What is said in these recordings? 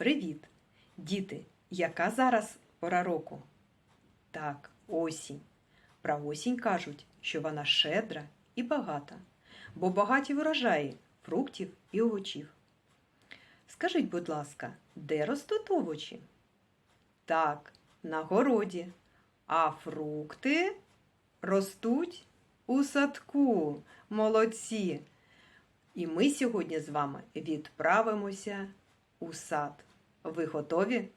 Привіт! Діти, яка зараз пора року? Так, осінь. Про осінь кажуть, що вона щедра і багата, бо багаті врожаї фруктів і овочів. Скажіть, будь ласка, де ростуть овочі? Так, на городі. А фрукти ростуть у садку. Молодці! І ми сьогодні з вами відправимося у сад. Ви готові?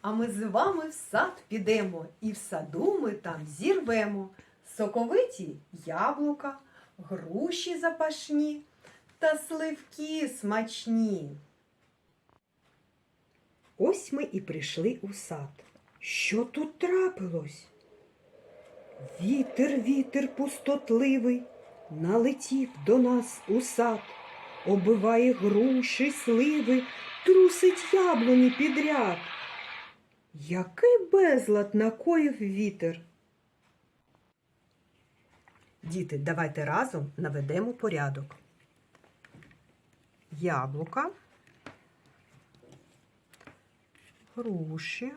А ми з вами в сад підемо, і в саду ми там зірвемо соковиті яблука, груші запашні та сливки смачні. Ось ми і прийшли у сад. Що тут трапилось? Вітер, вітер пустотливий, налетів до нас у сад, оббиває груші, сливи, трусить яблуні підряд. Який безлад накоїв вітер. Діти, давайте разом наведемо порядок. Яблука, груші,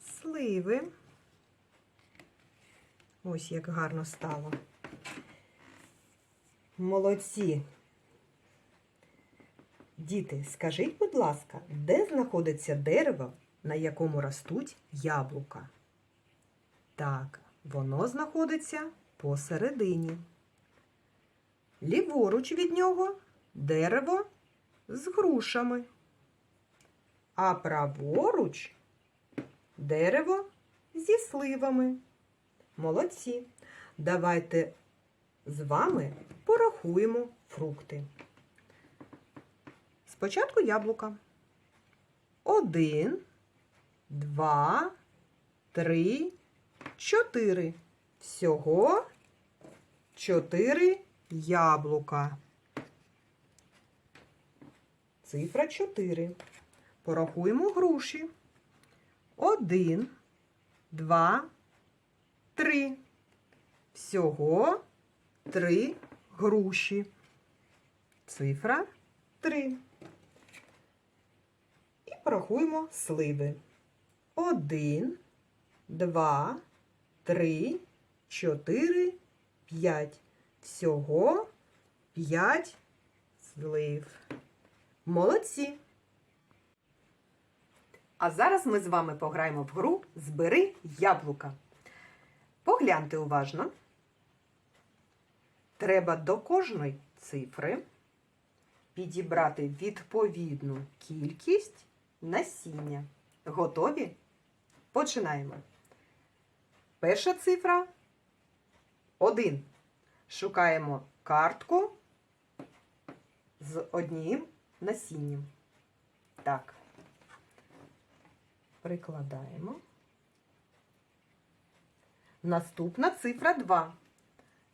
сливи. Ось як гарно стало. Молодці. Діти, скажіть, будь ласка, де знаходиться дерево, на якому ростуть яблука? Так, воно знаходиться посередині. Ліворуч від нього дерево з грушами, а праворуч дерево зі сливами. Молодці. Давайте з вами порахуємо фрукти. Спочатку яблука. Один, два, три, чотири. Всього чотири яблука. Цифра чотири. Порахуємо груші. Один, два, три. Всього три груші. Цифра три. І порахуємо сливи. Один, два, три, чотири, п'ять. Всього п'ять слив. Молодці. А зараз ми з вами пограємо в гру Збери яблука. Погляньте уважно. Треба до кожної цифри підібрати відповідну кількість насіння. Готові? Починаємо. Перша цифра 1. Шукаємо картку з одним насінням. Так. Прикладаємо. Наступна цифра 2.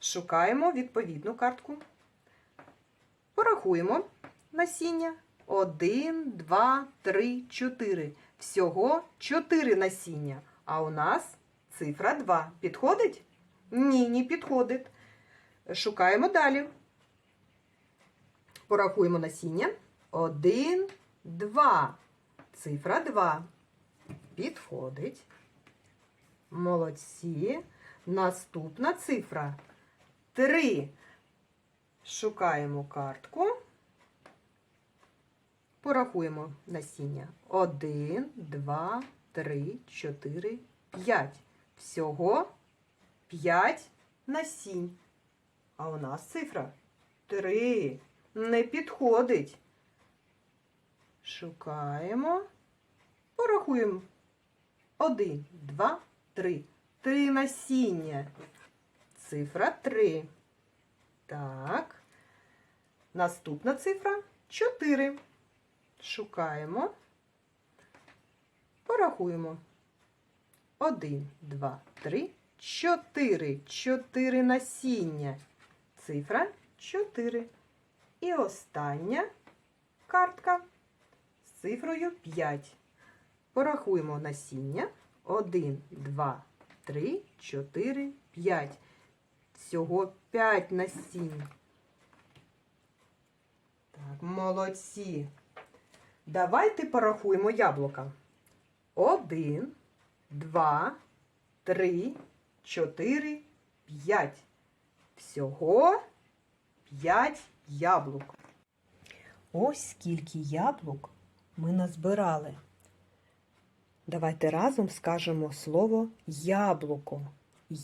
Шукаємо відповідну картку. Порахуємо насіння. 1, 2, 3, 4. Всього 4 насіння. А у нас цифра 2. Підходить? Ні, не підходить. Шукаємо далі. Порахуємо насіння. 1, 2. Цифра 2. Підходить. Молодці. Наступна цифра 3. Шукаємо картку. Порахуємо насіння. 1, 2, 3, 4, 5. Всього 5 насінь. А у нас цифра 3. Не підходить. Шукаємо. Порахуємо. 1, 2, 3. Три насіння. Цифра 3. Так. Наступна цифра 4. Шукаємо. Порахуємо. 1, 2, 3, 4. 4 насіння. Цифра 4. І остання картка з цифрою 5. Порахуємо насіння. 1, 2, 3, 4, 5. Всього 5 насінь. Так, молодці. Давайте порахуємо яблука. Один, два, три, чотири, п'ять. Всього п'ять яблук. Ось скільки яблук ми назбирали. Давайте разом скажемо слово яблуко.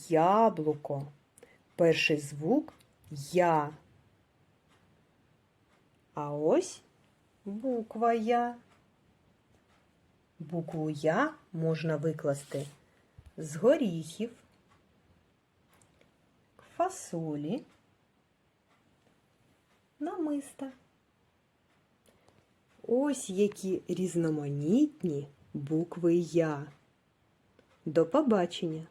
Яблуко. Перший звук я. А ось буква Я. Букву Я можна викласти з горіхів, фасолі, намиста. Ось які різноманітні букви Я. До побачення!